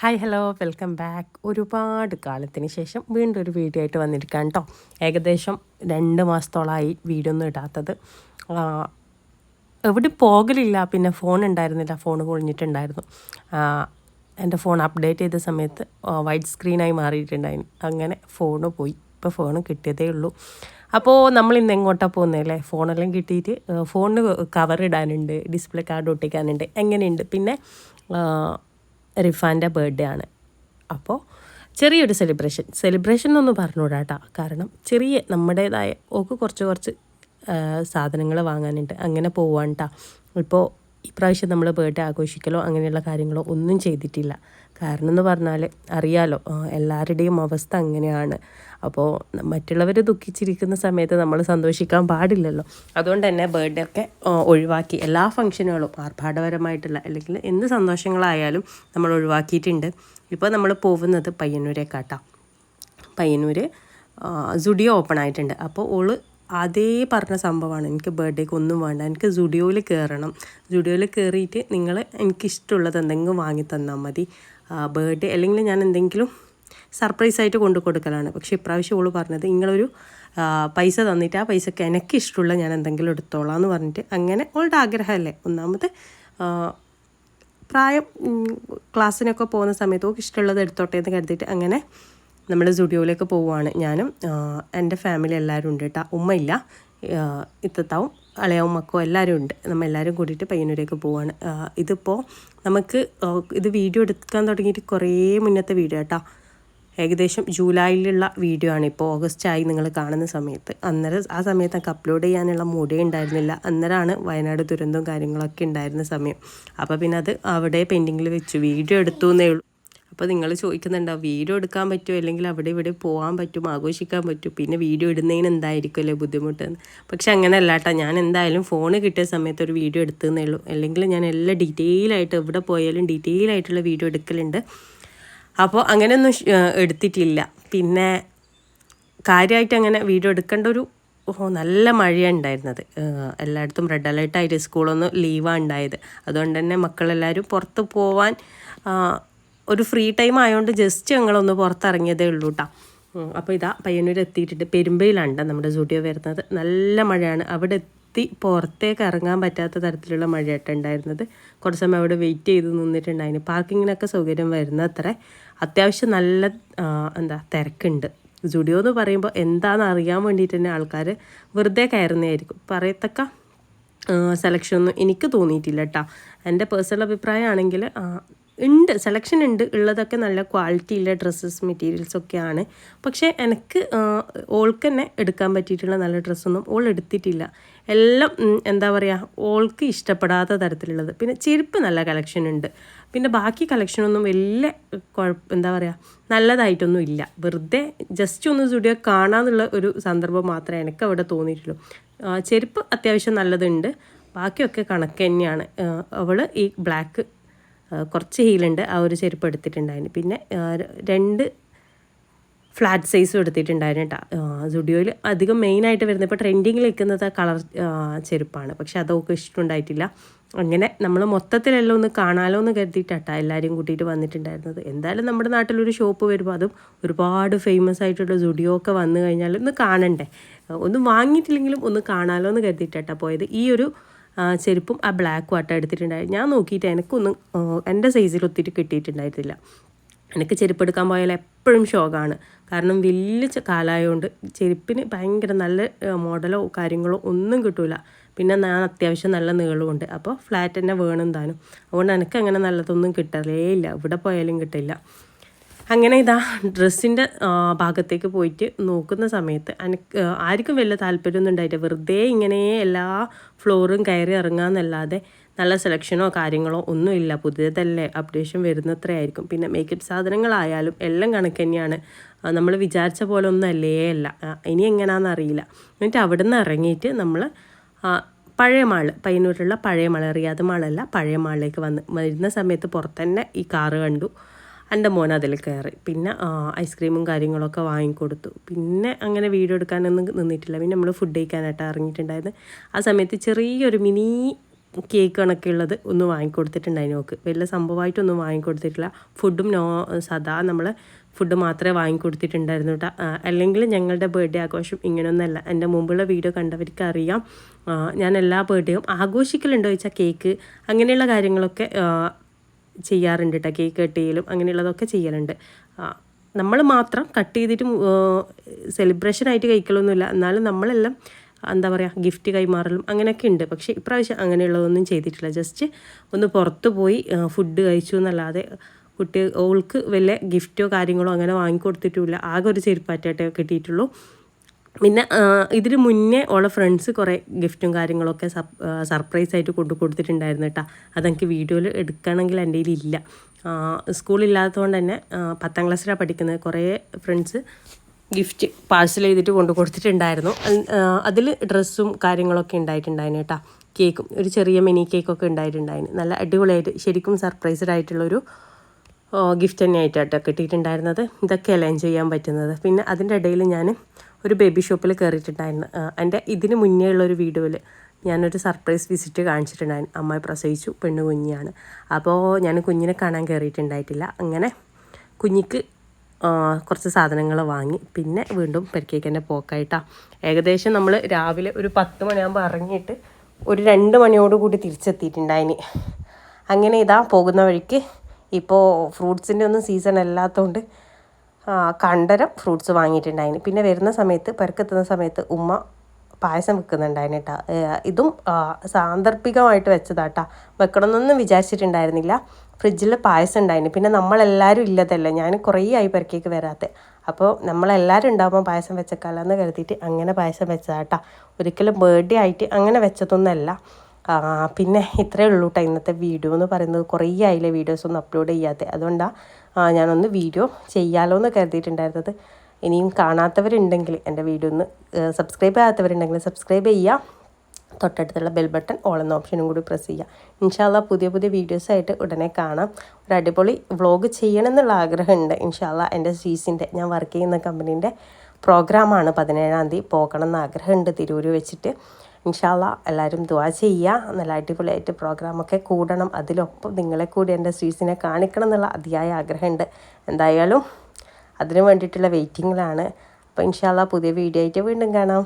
Hi hello welcome back ഒരുപാട് കാലത്തിന് ശേഷം വീണ്ടും ഒരു വീഡിയോ ആയിട്ട് വന്നിരിക്കാം കേട്ടോ ഏകദേശം രണ്ട് മാസത്തോളമായി വീഡിയോ ഒന്നും ഇടാത്തത്. എവിടെ പോകലില്ല. പിന്നെ ഫോൺ ഉണ്ടായിരുന്നില്ല. ഫോൺ പൊളിഞ്ഞിട്ടുണ്ടായിരുന്നു. എന്റെ ഫോൺ അപ്ഡേറ്റ് ചെയ്ത സമയത്ത് വൈറ്റ് സ്ക്രീനായി മാറിയിട്ടുണ്ടായിരുന്നു അങ്ങനെ ഫോണ് പോയി. ഇപ്പോൾ ഫോൺ കിട്ടിയതേ ഉള്ളൂ. അപ്പോൾ നമ്മൾ ഇന്ന് എങ്ങോട്ടാണ് പോകുന്നതല്ലേ ഫോണെല്ലാം കിട്ടിയിട്ട് ഫോണിന് കവർ ഇടാനുണ്ട് ഡിസ്പ്ലേ കാർഡ് ഒട്ടിക്കാനുണ്ട് എങ്ങനെയുണ്ട്? പിന്നെ റിഫാന്റെ ബർത്ത്ഡേ ആണ്. അപ്പോൾ ചെറിയൊരു സെലിബ്രേഷൻ സെലിബ്രേഷൻ എന്നൊന്നും പറഞ്ഞുകൂടാട്ടാ കാരണം ചെറിയ നമ്മുടേതായ ഓക്ക് കുറച്ച് കുറച്ച് സാധനങ്ങൾ വാങ്ങാനുണ്ട്. അങ്ങനെ പോവാൻ കേട്ടോ ഇപ്പോൾ ഇപ്രാവശ്യം നമ്മൾ ബേർത്ത് ആഘോഷിക്കലോ അങ്ങനെയുള്ള കാര്യങ്ങളോ ഒന്നും ചെയ്തിട്ടില്ല. കാരണം എന്ന് പറഞ്ഞാൽ അറിയാലോ എല്ലാവരുടെയും അവസ്ഥ അങ്ങനെയാണ്. അപ്പോൾ മറ്റുള്ളവർ ദുഃഖിച്ചിരിക്കുന്ന സമയത്ത് നമ്മൾ സന്തോഷിക്കാൻ പാടില്ലല്ലോ. അതുകൊണ്ട് തന്നെ ബർത്ത്ഡേ ഒക്കെ ഒഴിവാക്കി എല്ലാ ഫംഗ്ഷനുകളും ആർഭാടപരമായിട്ടുള്ള അല്ലെങ്കിൽ എന്ത് സന്തോഷങ്ങളായാലും നമ്മൾ ഒഴിവാക്കിയിട്ടുണ്ട്. ഇപ്പോൾ നമ്മൾ പോകുന്നത് പയ്യന്നൂരേക്കാട്ടാം. പയ്യന്നൂർ സുഡിയോ ഓപ്പൺ ആയിട്ടുണ്ട്. അപ്പോൾ ഓൾ അതേ പറഞ്ഞ സംഭവമാണ്. എനിക്ക് ബർത്ത്ഡേക്ക് ഒന്നും വേണ്ട. എനിക്ക് സുഡിയോയിൽ കയറണം. സുഡിയോയിൽ കയറിയിട്ട് നിങ്ങൾ എനിക്കിഷ്ടമുള്ളത് എന്തെങ്കിലും വാങ്ങി തന്നാൽ മതി. ബർത്ത്ഡേ അല്ലെങ്കിൽ ഞാൻ എന്തെങ്കിലും സർപ്രൈസ് ആയിട്ട് കൊണ്ടു കൊടുക്കലാണ്. പക്ഷേ ഇപ്രാവശ്യം ഓൾ പറഞ്ഞത് നിങ്ങളൊരു പൈസ തന്നിട്ട് ആ പൈസക്ക് എനിക്ക് ഇഷ്ടമുള്ള ഞാൻ എന്തെങ്കിലും എടുത്തോളാം എന്ന് പറഞ്ഞിട്ട് അങ്ങനെ ഓളുടെ ആഗ്രഹമല്ലേ? ഒന്നാമത് പ്രായം ക്ലാസ്സിനൊക്കെ പോകുന്ന സമയത്ത് ഓക്ക് ഇഷ്ടമുള്ളത് എടുത്തോട്ടെ എന്ന് കരുതിയിട്ട് അങ്ങനെ നമ്മൾ സ്റ്റുഡിയോയിലേക്ക് പോവുകയാണ്. ഞാനും എന്റെ ഫാമിലി എല്ലാവരും ഉണ്ട് കേട്ടോ ഉമ്മയില്ല. ഇത്തത്താവും അളയാവും മക്കോ എല്ലാവരും ഉണ്ട്. നമ്മൾ എല്ലാവരും കൂടിയിട്ട് പയ്യന്നൂരേക്ക് പോവുകയാണ്. ഇതിപ്പോൾ നമുക്ക് ഇത് വീഡിയോ എടുക്കാൻ തുടങ്ങിയിട്ട് കുറേ മുന്നത്തെ വീഡിയോ കേട്ടോ ഏകദേശം ജൂലൈയിലുള്ള വീഡിയോ ആണ് ഇപ്പോൾ ഓഗസ്റ്റ് ആയി നിങ്ങൾ കാണുന്ന സമയത്ത്. അന്നേരം ആ സമയത്ത് അപ്ലോഡ് ചെയ്യാനുള്ള മൂടേ ഉണ്ടായിരുന്നില്ല. അന്നേരമാണ് വയനാട് ദുരന്തവും കാര്യങ്ങളൊക്കെ ഉണ്ടായിരുന്ന സമയം. അപ്പോൾ പിന്നെ അത് അവിടെ പെൻഡിങ്ങിൽ വെച്ചു. വീഡിയോ എടുത്തു എന്നേ ഉള്ളൂ. അപ്പോൾ നിങ്ങൾ ചോദിക്കുന്നുണ്ടാവും വീഡിയോ എടുക്കാൻ പറ്റുമോ അല്ലെങ്കിൽ അവിടെ ഇവിടെ പോകാൻ പറ്റും ആഘോഷിക്കാൻ പറ്റും പിന്നെ വീഡിയോ ഇടുന്നതിന് എന്തായിരിക്കും അല്ലേ ബുദ്ധിമുട്ടെന്ന്. പക്ഷെ അങ്ങനെയല്ല കേട്ടോ ഞാൻ എന്തായാലും ഫോൺ കിട്ടിയ സമയത്ത് ഒരു വീഡിയോ എടുത്തതെന്നേ ഉള്ളൂ. അല്ലെങ്കിൽ ഞാൻ എല്ലാം ഡീറ്റെയിൽ ആയിട്ട് എവിടെ പോയാലും ഡീറ്റെയിൽ ആയിട്ടുള്ള വീഡിയോ എടുക്കലുണ്ട്. അപ്പോൾ അങ്ങനെയൊന്നും എടുത്തിട്ടില്ല. പിന്നെ കാര്യമായിട്ട് അങ്ങനെ വീഡിയോ എടുക്കേണ്ട ഒരു ഓ നല്ല മഴയാണ് ഉണ്ടായിരുന്നത്. എല്ലായിടത്തും റെഡ് അലേർട്ടായിട്ട് സ്കൂളൊന്നും ലീവാണ് ഉണ്ടായത്. അതുകൊണ്ട് തന്നെ മക്കളെല്ലാവരും പുറത്ത് പോവാൻ ഒരു ഫ്രീ ടൈം ആയതുകൊണ്ട് ജസ്റ്റ് ഞങ്ങളൊന്ന് പുറത്തിറങ്ങിയതേ ഉള്ളൂ കേട്ടോ അപ്പോൾ ഇതാ പയ്യന്നൂർ എത്തിയിട്ടുണ്ട്. പെരുമ്പയിലാണ് നമ്മുടെ സ്റ്റുഡിയോ വരുന്നത്. നല്ല മഴയാണ്. അവിടെ എത്തി പുറത്തേക്ക് ഇറങ്ങാൻ പറ്റാത്ത തരത്തിലുള്ള മഴയായിട്ട് ഉണ്ടായിരുന്നത് കുറച്ച് സമയം അവിടെ വെയിറ്റ് ചെയ്ത് നിന്നിട്ടുണ്ടായിരുന്നു പാർക്കിങ്ങിനൊക്കെ സൗകര്യം വരുന്ന അത്ര അത്യാവശ്യം നല്ല എന്താ തിരക്കുണ്ട്. സ്റ്റുഡിയോ എന്ന് പറയുമ്പോൾ എന്താണെന്ന് അറിയാൻ വേണ്ടിയിട്ട് തന്നെ ആൾക്കാർ വെറുതെ കയറുന്നതായിരിക്കും. പറയത്തക്ക സെലക്ഷൻ ഒന്നും എനിക്ക് തോന്നിയിട്ടില്ല കേട്ടോ എന്റെ പേഴ്സണൽ അഭിപ്രായമാണെങ്കിൽ ഉണ്ട്. സെലക്ഷൻ ഉണ്ട്. ഉള്ളതൊക്കെ നല്ല ക്വാളിറ്റിയുള്ള ഡ്രസ്സസ് മെറ്റീരിയൽസ് ഒക്കെയാണ്. പക്ഷേ എനിക്ക് ഓൾക്ക് തന്നെ എടുക്കാൻ പറ്റിയിട്ടുള്ള നല്ല ഡ്രസ്സൊന്നും ഓൾ എടുത്തിട്ടില്ല. എല്ലാം എന്താ പറയുക ഓൾക്ക് ഇഷ്ടപ്പെടാത്ത തരത്തിലുള്ളത്. പിന്നെ ചെരുപ്പ് നല്ല കളക്ഷൻ ഉണ്ട്. പിന്നെ ബാക്കി കളക്ഷനൊന്നും വലിയ കുഴപ്പം എന്താ പറയുക നല്ലതായിട്ടൊന്നും ഇല്ല. വെറുതെ ജസ്റ്റ് ഒന്ന് സ്റ്റുഡിയോ കാണാമെന്നുള്ള ഒരു സന്ദർഭം മാത്രമേ എനിക്ക് അവിടെ തോന്നിയിട്ടുള്ളൂ. ചെരുപ്പ് അത്യാവശ്യം നല്ലതുണ്ട്. ബാക്കിയൊക്കെ കണക്ക് തന്നെയാണ്. അവൾ ഈ ബ്ലാക്ക് കുറച്ച് ഹീലുണ്ട് ആ ഒരു ചെരുപ്പ് എടുത്തിട്ടുണ്ടായിരുന്നു. പിന്നെ രണ്ട് ഫ്ലാറ്റ് സൈസും എടുത്തിട്ടുണ്ടായിരുന്നു കേട്ടോ സുഡിയോയിൽ അധികം മെയിനായിട്ട് വരുന്നത് ഇപ്പോൾ ട്രെൻഡിങ്ങിൽ നിൽക്കുന്നത് കളർ ചെരുപ്പാണ്. പക്ഷെ അതൊക്കെ ഇഷ്ടമുണ്ടായിട്ടില്ല. അങ്ങനെ നമ്മൾ മൊത്തത്തിലെല്ലാം ഒന്ന് കാണാലോ എന്ന് കരുതിയിട്ടാ എല്ലാവരും കൂട്ടിയിട്ട് വന്നിട്ടുണ്ടായിരുന്നത്. എന്തായാലും നമ്മുടെ നാട്ടിലൊരു ഷോപ്പ് വരുമ്പോൾ അതും ഒരുപാട് ഫേമസ് ആയിട്ടുള്ള സുഡിയോ ഒക്കെ വന്നു കഴിഞ്ഞാൽ ഒന്ന് കാണണ്ടേ? ഒന്ന് വാങ്ങിയിട്ടില്ലെങ്കിലും ഒന്ന് കാണാലോ എന്ന് കരുതിയിട്ടാ പോയത്. ഈ ഒരു ചെരുപ്പും ആ ബ്ലാക്ക് വാട്ട എടുത്തിട്ടുണ്ടായിരുന്നു ഞാൻ നോക്കിയിട്ട് എനിക്കൊന്നും എന്റെ സൈസിൽ ഒത്തിരി കിട്ടിയിട്ടുണ്ടായിരുന്നില്ല. എനിക്ക് ചെരുപ്പ് എടുക്കാൻ പോയാൽ എപ്പോഴും ഷോക്കാണ് കാരണം വലിയ കാലമായതുകൊണ്ട് ചെരുപ്പിന് ഭയങ്കര നല്ല മോഡലോ കാര്യങ്ങളോ ഒന്നും കിട്ടൂല. പിന്നെ ഞാൻ അത്യാവശ്യം നല്ല നീളമുണ്ട് അപ്പോൾ ഫ്ലാറ്റ് തന്നെ വേണം താനും അതുകൊണ്ട് എനിക്ക് അങ്ങനെ നല്ലതൊന്നും കിട്ടലേ ഇല്ല. ഇവിടെ പോയാലും കിട്ടില്ല. അങ്ങനെ ഇതാ ഡ്രസ്സിന്റെ ഭാഗത്തേക്ക് പോയിട്ട് നോക്കുന്ന സമയത്ത് എനിക്ക് ആർക്കും വലിയ താല്പര്യമൊന്നും ഉണ്ടായിട്ട് വെറുതെ ഇങ്ങനെ എല്ലാ ഫ്ലോറും കയറി ഇറങ്ങാമെന്നല്ലാതെ നല്ല സെലക്ഷനോ കാര്യങ്ങളോ ഒന്നുമില്ല. പുതിയതല്ലേ അപ്ഡേഷൻ വരുന്നത്രയായിരിക്കും. പിന്നെ മേക്കപ്പ് സാധനങ്ങളായാലും എല്ലാം കണക്ക് തന്നെയാണ്. നമ്മൾ വിചാരിച്ച പോലെ ഒന്നും അല്ലേ ഇനി എങ്ങനെയാണെന്ന് അറിയില്ല. എന്നിട്ട് അവിടെ നിന്ന് ഇറങ്ങിയിട്ട് നമ്മൾ പഴയ മാൾ പയ്യന്നൂരിലുള്ള പഴയ മാൾ അറിയാതെ മാളല്ല പഴയ മാളിലേക്ക് വന്ന് വരുന്ന സമയത്ത് പുറത്തന്നെ ഈ കാറ് കണ്ടു. എന്റെ മോൻ അതിൽ കയറി. പിന്നെ ഐസ്ക്രീമും കാര്യങ്ങളൊക്കെ വാങ്ങിക്കൊടുത്തു. പിന്നെ അങ്ങനെ വീഡിയോ എടുക്കാനൊന്നും നിന്നിട്ടില്ല. പിന്നെ നമ്മൾ ഫുഡ് കഴിക്കാനായിട്ട് ഇറങ്ങിയിട്ടുണ്ടായിരുന്നു. ആ സമയത്ത് ചെറിയൊരു മിനി കേക്ക് കണക്കുള്ളത് ഒന്ന് വാങ്ങിക്കൊടുത്തിട്ടുണ്ടായി നോക്ക് വലിയ സംഭവമായിട്ടൊന്നും വാങ്ങിക്കൊടുത്തിട്ടില്ല. ഫുഡും നോ സദാ നമ്മൾ ഫുഡ് മാത്രമേ വാങ്ങിക്കൊടുത്തിട്ടുണ്ടായിരുന്നു കേട്ടോ. അല്ലെങ്കിൽ ഞങ്ങളുടെ ബർത്ത്ഡേ ആഘോഷം ഇങ്ങനെയൊന്നല്ല എന്റെ മുമ്പുള്ള വീഡിയോ കണ്ടവർക്ക് അറിയാം. ഞാൻ എല്ലാ ബർത്ത്ഡേയും ആഘോഷിക്കലുണ്ടോ ചോദിച്ചാൽ കേക്ക് അങ്ങനെയുള്ള കാര്യങ്ങളൊക്കെ ചെയ്യാറുണ്ട് കേട്ടോ കേക്ക് കട്ട് ചെയ്യലും അങ്ങനെയുള്ളതൊക്കെ ചെയ്യലുണ്ട്. നമ്മൾ മാത്രം കട്ട് ചെയ്തിട്ട് സെലിബ്രേഷൻ ആയിട്ട് കഴിക്കലൊന്നുമില്ല. എന്നാലും നമ്മളെല്ലാം എന്താ പറയുക ഗിഫ്റ്റ് കൈമാറലും അങ്ങനെയൊക്കെ ഉണ്ട് പക്ഷേ ഇപ്രാവശ്യം അങ്ങനെയുള്ളതൊന്നും ചെയ്തിട്ടില്ല. ജസ്റ്റ് ഒന്ന് പുറത്ത് പോയി ഫുഡ് കഴിച്ചു എന്നല്ലാതെ കുട്ടി ഓൾക്ക് വല്ല ഗിഫ്റ്റോ കാര്യങ്ങളോ അങ്ങനെ വാങ്ങിക്കൊടുത്തിട്ടുമില്ല. ആകെ ഒരു ചെരുപ്പാറ്റായിട്ടേ കിട്ടിയിട്ടുള്ളൂ. പിന്നെ ഇതിന് മുന്നേ ഉള്ള ഫ്രണ്ട്സ് കുറേ ഗിഫ്റ്റും കാര്യങ്ങളൊക്കെ സർപ്രൈസ് ആയിട്ട് കൊണ്ടു കൊടുത്തിട്ടുണ്ടായിരുന്നു കേട്ടോ അതെനിക്ക് വീഡിയോയിൽ എടുക്കണമെങ്കിൽ എന്റെ കയ്യിലില്ല സ്കൂളില്ലാത്തതുകൊണ്ട് തന്നെ പത്താം ക്ലാസ്സിലാണ് പഠിക്കുന്നത്. കുറേ ഫ്രണ്ട്സ് ഗിഫ്റ്റ് പാഴ്സൽ ചെയ്തിട്ട് കൊണ്ടു കൊടുത്തിട്ടുണ്ടായിരുന്നു. അതിൽ ഡ്രസ്സും കാര്യങ്ങളൊക്കെ ഉണ്ടായിട്ടുണ്ടായിരുന്നു കേട്ടോ കേക്കും ഒരു ചെറിയ മിനി കേക്കൊക്കെ ഉണ്ടായിട്ടുണ്ടായിരുന്നു. നല്ല അടിപൊളിയായിട്ട് ശരിക്കും സർപ്രൈസ്ഡ് ആയിട്ടുള്ളൊരു ഗിഫ്റ്റ് തന്നെയായിട്ടാട്ടോ കിട്ടിയിട്ടുണ്ടായിരുന്നത്. ഇതൊക്കെയല്ല എൻജോയ് ചെയ്യാൻ പറ്റുന്നത്. പിന്നെ അതിന്റെ ഇടയിൽ ഞാൻ ഒരു ബേബി ഷോപ്പിൽ കയറിയിട്ടുണ്ടായിരുന്നു എന്റെ ഇതിന് മുന്നേ ഉള്ള ഒരു വീഡിയോയിൽ ഞാനൊരു സർപ്രൈസ് വിസിറ്റ് കാണിച്ചിട്ടുണ്ടായിരുന്നു. അമ്മായി പ്രസവിച്ചു പെണ്ണ് കുഞ്ഞാണ് അപ്പോൾ ഞാൻ കുഞ്ഞിനെ കാണാൻ കയറിയിട്ടുണ്ടായിട്ടില്ല അങ്ങനെ കുഞ്ഞിക്ക് കുറച്ച് സാധനങ്ങൾ വാങ്ങി. പിന്നെ വീണ്ടും പരിക്കേക്കന്റെ പോക്കായിട്ടാണ് പോക്കായിട്ടാ. ഏകദേശം നമ്മൾ രാവിലെ ഒരു പത്ത് മണിയാകുമ്പോൾ ഇറങ്ങിയിട്ട് ഒരു രണ്ട് മണിയോടുകൂടി തിരിച്ചെത്തിയിട്ടുണ്ടായിന്. അങ്ങനെ ഇതാ പോകുന്ന വഴിക്ക്. ഇപ്പോൾ ഫ്രൂട്ട്സിന്റെ ഒന്നും സീസൺ അല്ലാത്തതുകൊണ്ട് കണ്ടരം ഫ്രൂട്ട്സ് വാങ്ങിയിട്ടുണ്ടായിന് പിന്നെ വരുന്ന സമയത്ത് പെരക്കെത്തുന്ന സമയത്ത് ഉമ്മ പായസം വെക്കുന്നുണ്ടായിന് കേട്ടോ ഇതും സാന്ദർഭികമായിട്ട് വെച്ചതാട്ടാ വെക്കണമെന്നൊന്നും വിചാരിച്ചിട്ടുണ്ടായിരുന്നില്ല. ഫ്രിഡ്ജിൽ പായസം ഉണ്ടായിന് പിന്നെ നമ്മളെല്ലാവരും ഇല്ലതല്ലേ? ഞാൻ കുറേ ആയി പെരക്കേക്ക് വരാത്തെ. അപ്പോൾ നമ്മളെല്ലാവരും ഉണ്ടാകുമ്പോൾ പായസം വെച്ചേക്കാലെന്ന് കരുതിയിട്ട് അങ്ങനെ പായസം വെച്ചതാട്ടാ ഒരിക്കലും ബേർഡേ ആയിട്ട് അങ്ങനെ വെച്ചതൊന്നുമല്ല പിന്നെ ഇത്രയേ ഉള്ളൂ കേട്ടോ ഇന്നത്തെ വീഡിയോ എന്ന് പറയുന്നത്. കുറേ ആയില്ലേ വീഡിയോസ് ഒന്നും അപ്ലോഡ് ചെയ്യാത്ത. അതുകൊണ്ടാണ് ഞാനൊന്ന് വീഡിയോ ചെയ്യാലോ എന്ന് കരുതിയിട്ടുണ്ടായിരുന്നത്. ഇനിയും കാണാത്തവരുണ്ടെങ്കിൽ എന്റെ വീഡിയോ ഒന്ന് സബ്സ്ക്രൈബ് ചെയ്യാത്തവരുണ്ടെങ്കിൽ സബ്സ്ക്രൈബ് ചെയ്യുക. തൊട്ടടുത്തുള്ള ബെൽ ബട്ടൺ ഓൾ എന്ന ഓപ്ഷനും കൂടി പ്രസ് ചെയ്യുക. ഇൻഷാല്ല പുതിയ പുതിയ വീഡിയോസായിട്ട് ഉടനെ കാണാം. ഒരു അടിപൊളി വ്ളോഗ് ചെയ്യണം എന്നുള്ള ആഗ്രഹമുണ്ട്. ഇൻഷാല്ല എന്റെ സീസിന്റെ ഞാൻ വർക്ക് ചെയ്യുന്ന കമ്പനീന്റെ പ്രോഗ്രാമാണ് പതിനേഴാം തീയതി പോകണം എന്ന് ആഗ്രഹമുണ്ട്. തിരൂര് വെച്ചിട്ട്. ഇൻഷാല്ല എല്ലാവരും ദുവാ ചെയ്യുക നല്ല അടിപൊളിയായിട്ട് പ്രോഗ്രാമൊക്കെ കൂടണം. അതിലൊപ്പം നിങ്ങളെ കൂടി എന്റെ സ്വീസിനെ കാണിക്കണം എന്നുള്ള അതിയായ ആഗ്രഹമുണ്ട്. എന്തായാലും അതിനു വേണ്ടിയിട്ടുള്ള വെയിറ്റിങ്ങിലാണ്. അപ്പോൾ ഇൻഷാല്ല പുതിയ വീഡിയോ ആയിട്ട് വീണ്ടും കാണാം.